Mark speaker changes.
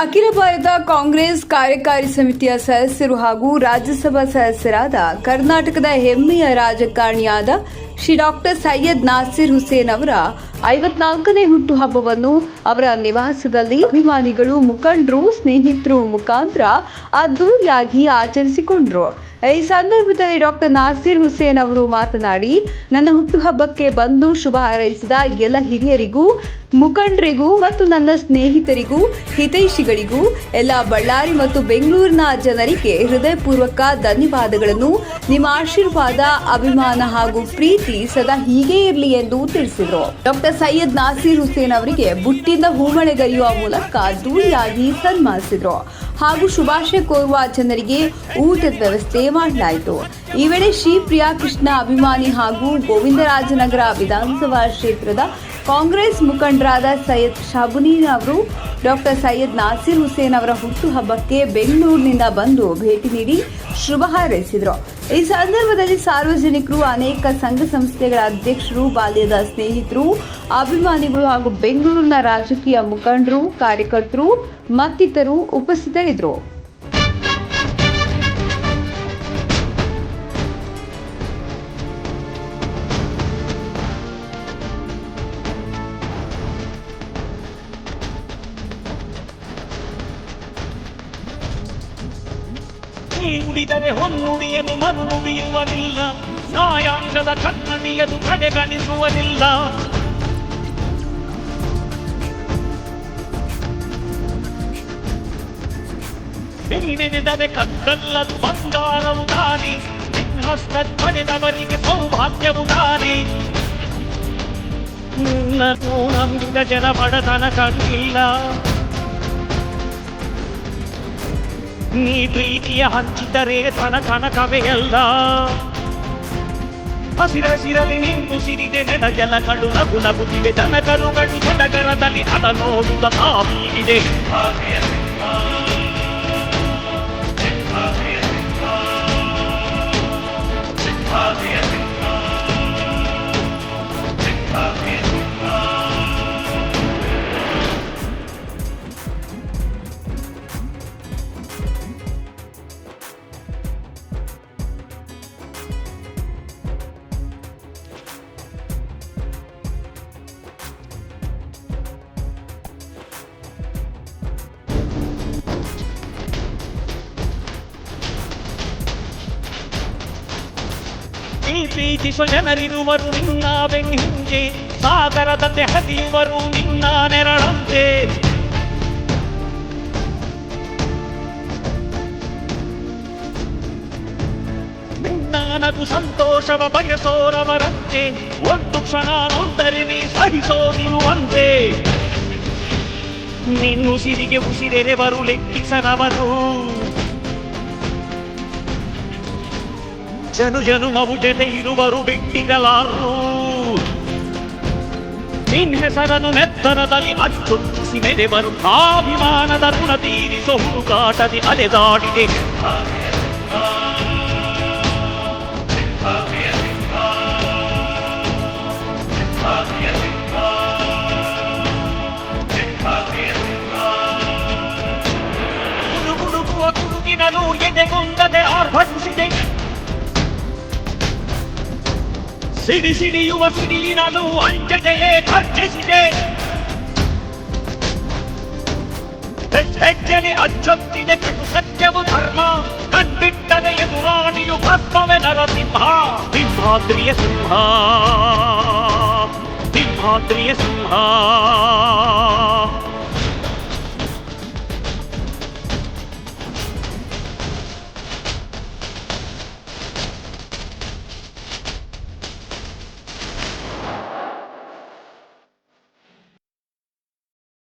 Speaker 1: ಅಖಿಲ ಭಾರತ ಕಾಂಗ್ರೆಸ್ ಕಾರ್ಯಕಾರಿ ಸಮಿತಿಯ ಸದಸ್ಯರು ಹಾಗೂ ರಾಜ್ಯಸಭಾ ಸದಸ್ಯರಾದ ಕರ್ನಾಟಕದ ಹೆಮ್ಮೆಯ ರಾಜಕಾರಣಿಯಾದ ಶ್ರೀ ಡಾಕ್ಟರ್ ಸೈಯದ್ ನಾಸಿರ್ ಹುಸೇನ್ ಅವರ ಐವತ್ನಾಲ್ಕನೇ ಹುಟ್ಟುಹಬ್ಬವನ್ನು ಅವರ ನಿವಾಸದಲ್ಲಿ ಅಭಿಮಾನಿಗಳು ಮುಖಂಡರು, ಸ್ನೇಹಿತರು ಮುಖಾಂತರ ಅದ್ದೂರಿಯಾಗಿ ಆಚರಿಸಿಕೊಂಡರು. ಈ ಸಂದರ್ಭದಲ್ಲಿ ಡಾಕ್ಟರ್ ನಾಸೀರ್ ಹುಸೇನ್ ಅವರು ಮಾತನಾಡಿ, ನನ್ನ ಹುಟ್ಟುಹಬ್ಬಕ್ಕೆ ಬಂದು ಶುಭ ಹಾರೈಸಿದ ಎಲ್ಲ ಹಿರಿಯರಿಗೂ, ಮುಖಂಡರಿಗೂ ಮತ್ತು ನನ್ನ ಸ್ನೇಹಿತರಿಗೂ, ಹಿತೈಷಿಗಳಿಗೂ, ಎಲ್ಲ ಬಳ್ಳಾರಿ ಮತ್ತು ಬೆಂಗಳೂರಿನ ಜನರಿಗೆ ಹೃದಯಪೂರ್ವಕ ಧನ್ಯವಾದಗಳನ್ನು. ನಿಮ್ಮ ಆಶೀರ್ವಾದ, ಅಭಿಮಾನ ಹಾಗೂ ಪ್ರೀತಿ ಸದಾ ಹೀಗೆ ಇರಲಿ ಎಂದು ತಿಳಿಸಿದರು. ಡಾಕ್ಟರ್ ಸೈಯದ್ ನಾಸೀರ್ ಹುಸೇನ್ ಅವರಿಗೆ ಬುಟ್ಟಿಂದ ಹೂಮಳೆಗರಿಯುವ ಮೂಲಕ ದೂರಿಯಾಗಿ ಸನ್ಮಾನಿಸಿದರು. ಹಾಗೂ ಶುಭಾಶಯ ಕೋರುವ ಜನರಿಗೆ ಊಟದ ವ್ಯವಸ್ಥೆ ಮಾಡಲಾಯಿತು. ಈ ವೇಳೆ ಶ್ರೀ ಪ್ರಿಯಾ ಕೃಷ್ಣ ಅಭಿಮಾನಿ ಹಾಗೂ ಗೋವಿಂದರಾಜನಗರ ವಿಧಾನಸಭಾ ಕ್ಷೇತ್ರದ ಕಾಂಗ್ರೆಸ್ ಮುಖಂಡರಾದ ಸೈಯದ್ ಶಾಬುನೀನ್ ಅವರು, ಡಾಕ್ಟರ್ ಸೈಯದ್ ನಾಸೀರ್ ಹುಸೇನ್ ಅವರ ಹುಟ್ಟುಹಬ್ಬಕ್ಕೆ ಬೆಂಗಳೂರಿನಿಂದ ಬಂದು ಭೇಟಿ ನೀಡಿ ಶುಭ ಹಾರೈಸಿದರು. ಈ ಸಂದರ್ಭದಲ್ಲಿ ಸಾರ್ವಜನಿಕರು, ಅನೇಕ ಸಂಘ ಸಂಸ್ಥೆಗಳ ಅಧ್ಯಕ್ಷರು, ಬಾಲ್ಯದ ಸ್ನೇಹಿತರು, ಅಭಿಮಾನಿಗಳು ಹಾಗೂ ಬೆಂಗಳೂರಿನ ರಾಜಕೀಯ ಮುಖಂಡರು, ಕಾರ್ಯಕರ್ತರು ಮತ್ತಿತರರು ಉಪಸ್ಥಿತರಿದ್ದರು.
Speaker 2: ನೀ ಉಳಿದರೆ ಹೊನ್ನುಡಿಯನು ಮರುನುಡಿಯುವನಿಲ್ಲ ನಾಯಾಂಶದ ಕನ್ನಡಿಯದು ಕಡೆಗಣಿಸುವನಿಲ್ಲ ನೀನೆನೆದರೆ ಕಕ್ಕಲ್ಲದು ಬಂಗಾರವು ದಾರಿ. ನಿನ್ನಷ್ಟ ಪಡೆದವರಿಗೆ ಸೌಭಾಗ್ಯವು ದಾರಿ. ನಿನ್ನನ್ನು ನಂಬಿದ ಜನ ಬಡತನ ಕಂಡಿಲ್ಲ. ನೀ ಪ್ರೀತಿಯ ಹಂಚಿದರೆ ತನ ಕನಕವೇ ಅಲ್ಲ ಹಸಿರಸಿರಲಿ ನಿಂತು ಸಿರಿದೆ ನೆಡ ಜಲಗಳು ನಗು ನಗುತ್ತಿವೆ ದನ ಕರುಗಳು ಸಡಗರದಲ್ಲಿ ಅದ ನೋಡುತ್ತ ತಾವೀಗಿದೆ ಪ್ರೀತಿಸುವ ಜನರಿರುವರು ನಿನ್ನ ಬೆನ್ನಿಂಜೆ ಸಾಗರದಂತೆ ಹರಿಯುವರು ನಿನ್ನ ನೆರಳಂತೆ ನಿನ್ನ ನಗು ಸಂತೋಷವ ಬಯಸೋರವರಂತೆ ಒಂದು ಕ್ಷಣ ನೊಂದರೆ ನೀ ಸಹಿಸೋದಿರುವಂತೆ ನಿನ್ನುಸಿರಿಗೆ ಉಸಿರೆರೆವರು ಲೆಕ್ಕಿಸನವರು ಜನು ಜನುಮವು ಜೊತೆ ಇರುವರು ಬಿಟ್ಟಿರಲಾರು ನಿನ್ ಹೆಸರನ್ನು ನೆತ್ತರದಲ್ಲಿ ಅಚ್ಚೊತ್ತಿಸಿ ಮೆರೆವರು ಅಭಿಮಾನದ ಋಣ ತೀರಿಸೋ ಹುಡುಕಾಟದಿ ಅಲೆದಾಡಿದೆ ಗುಡುಗುಡುಗುವ ಗುಡುಗಿನಲು ಎದೆಗೊಂದದೆ ಆರ್ಭಟಿಸಿದೆ ಸಿಡಿ ಸಿಡಿಯುವ ಸಿಡಿಲಿನಲು ಅಂಜತೆಯೇ ಖರ್ಚಿಸಿದೆ ಹೆಜ್ಜೆಗೆ ಅಚ್ಚೊತ್ತಿದೆ ಕಟು ಸತ್ಯವು ಧರ್ಮ ಕಣ್ಬಿಟ್ಟದೆ ಎದುರಾಣಿಯು ಭಸ್ಮವೇ ನರಸಿಂಹ ಸಿಂಹಾದ್ರಿಯ ಸಿಂಹ ಸಿಂಹಾದ್ರಿಯ ಸಿಂಹ